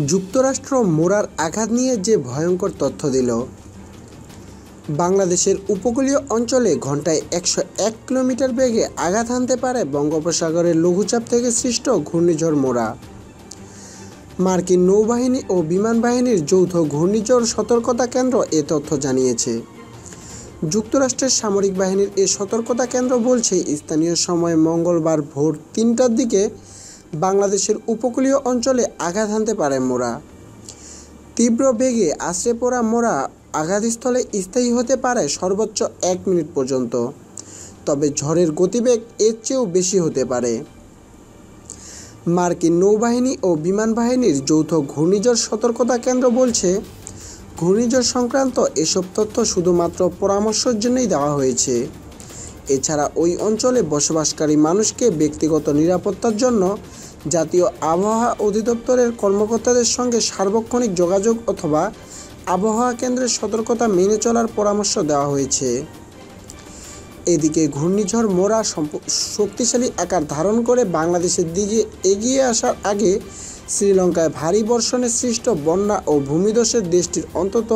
যুক্তরাষ্ট্র মোরার আঘাত নিয়ে যে ভয়ঙ্কর তথ্য দিল, বাংলাদেশের উপকূলীয় অঞ্চলে ঘন্টায় একশো এক কিলোমিটার বেগে আঘাত হানতে পারে বঙ্গোপসাগরের লঘুচাপ থেকে সৃষ্ট ঘূর্ণিঝড় মোরা মার্কিন নৌবাহিনী ও বিমান বাহিনীর যৌথ ঘূর্ণিঝড় সতর্কতা কেন্দ্র এ তথ্য জানিয়েছে। যুক্তরাষ্ট্রের সামরিক বাহিনীর এ সতর্কতা কেন্দ্র বলছে, স্থানীয় সময় মঙ্গলবার ভোর তিনটার দিকে বাংলাদেশের উপকূলীয় অঞ্চলে আঘাত হানতে পারে মোরা। তীব্র বেগে আশ্রে পড়া মোরা আঘাতস্থলে স্থায়ী হতে পারে সর্বোচ্চ এক মিনিট পর্যন্ত, তবে ঝড়ের গতিবেগ এর চেয়েও বেশি হতে পারে। মার্কিন নৌবাহিনী ও বিমান বাহিনীর যৌথ ঘূর্ণিঝড় সতর্কতা কেন্দ্র বলছে, ঘূর্ণিঝড় সংক্রান্ত এসব তথ্য শুধুমাত্র পরামর্শের জন্যই দেওয়া হয়েছে। এছাড়া ওই অঞ্চলে বসবাসকারী মানুষকে ব্যক্তিগত নিরাপত্তার জন্য জাতীয় আবহাওয়া অধিদপ্তরের কর্মকর্তাদের সঙ্গে সার্বক্ষণিক যোগাযোগ অথবা আবহাওয়া কেন্দ্রের সতর্কতা মেনে চলার পরামর্শ দেওয়া হয়েছে। এদিকে ঘূর্ণিঝড় মোরা শক্তিশালী আকার ধারণ করে বাংলাদেশের দিকে এগিয়ে আসার আগে শ্রীলঙ্কায় ভারী বর্ষণে সৃষ্ট বন্যা ও ভূমিধসের দেশটির অন্তত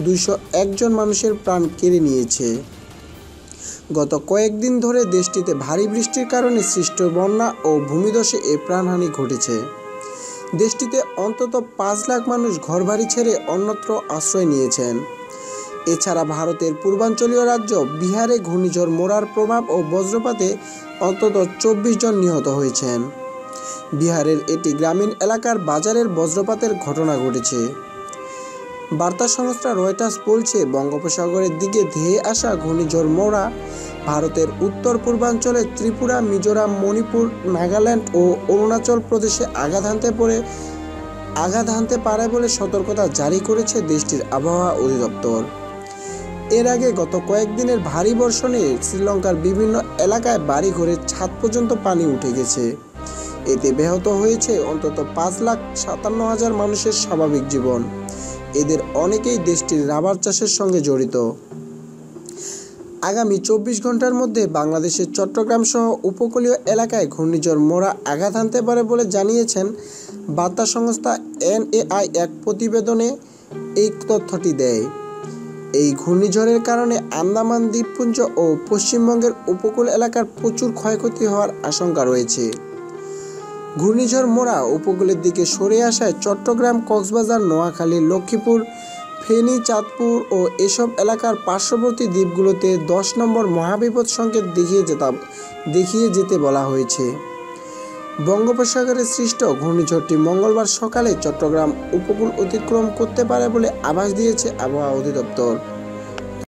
দুইশো একজন মানুষের প্রাণ কেড়ে নিয়েছে। গত কয়েকদিন ধরে দেশটিতে ভারী বৃষ্টির কারণে সৃষ্ট বন্যা ও ভূমিধসে এ প্রাণহানি ঘটেছে। দেশটিতে অন্তত পাঁচ লাখ মানুষ ঘরবাড়ি ছেড়ে অন্যত্র আশ্রয় নিয়েছেন। এছাড়া ভারতের পূর্বাঞ্চলীয় রাজ্য বিহারে ঘূর্ণিঝড় মোরার প্রভাব ও বজ্রপাতে অন্তত চব্বিশ জন নিহত হয়েছেন। বিহারের এটি গ্রামীণ এলাকার বাজারের বজ্রপাতের ঘটনা ঘটেছে। বার্তা সংস্থা রয়টার্স বলছে, বঙ্গোপসাগরের দিকে ধেয়ে আসা ঘূর্ণিঝড় মোড়া ভারতের উত্তর পূর্বাঞ্চলে ত্রিপুরা, মিজোরাম, মণিপুর, নাগাল্যান্ড ও অরুণাচল প্রদেশে আঘাত হানতে পড়ে, আঘাত হানতে পারে বলে সতর্কতা জারি করেছে দেশটির আবহাওয়া অধিদপ্তর। এর আগে গত কয়েকদিনের ভারী বর্ষণে শ্রীলঙ্কার বিভিন্ন এলাকায় বাড়িঘরের ছাদ পর্যন্ত পানি উঠে গেছে। এতে ব্যাহত হয়েছে অন্তত পাঁচ লাখ সাতান্ন হাজার মানুষের স্বাভাবিক জীবন। এদের অনেকেই দেশটির রাবার চাষের সঙ্গে জড়িত। আগামী চব্বিশ ঘণ্টার মধ্যে বাংলাদেশের চট্টগ্রাম সহ উপকূলীয় এলাকায় ঘূর্ণিঝড় মোরা আঘাত হানতে পারে বলে জানিয়েছেন বার্তা সংস্থা এনএআই এক প্রতিবেদনে এই তথ্যটি দেয়। এই ঘূর্ণিঝড়ের কারণে আন্দামান, দ্বীপপুঞ্জ ও পশ্চিমবঙ্গের উপকূল এলাকার প্রচুর ক্ষয়ক্ষতি হওয়ার আশঙ্কা রয়েছে। ঘূর্ণিঝড় মোড়া উপকূলের দিকে সরে আসায় চট্টগ্রাম, কক্সবাজার, নোয়াখালী, লক্ষ্মীপুর, ফেনী, চাঁদপুর ও এসব এলাকার পার্শ্ববর্তী দ্বীপগুলোতে দশ নম্বর মহাবিপদ সংকেত দেখিয়ে যেতাম দেখিয়ে যেতে বলা হয়েছে। বঙ্গোপসাগরে সৃষ্ট ঘূর্ণিঝড়টি মঙ্গলবার সকালে চট্টগ্রাম উপকূল অতিক্রম করতে পারে বলে আভাস দিয়েছে আবহাওয়া অধিদপ্তর।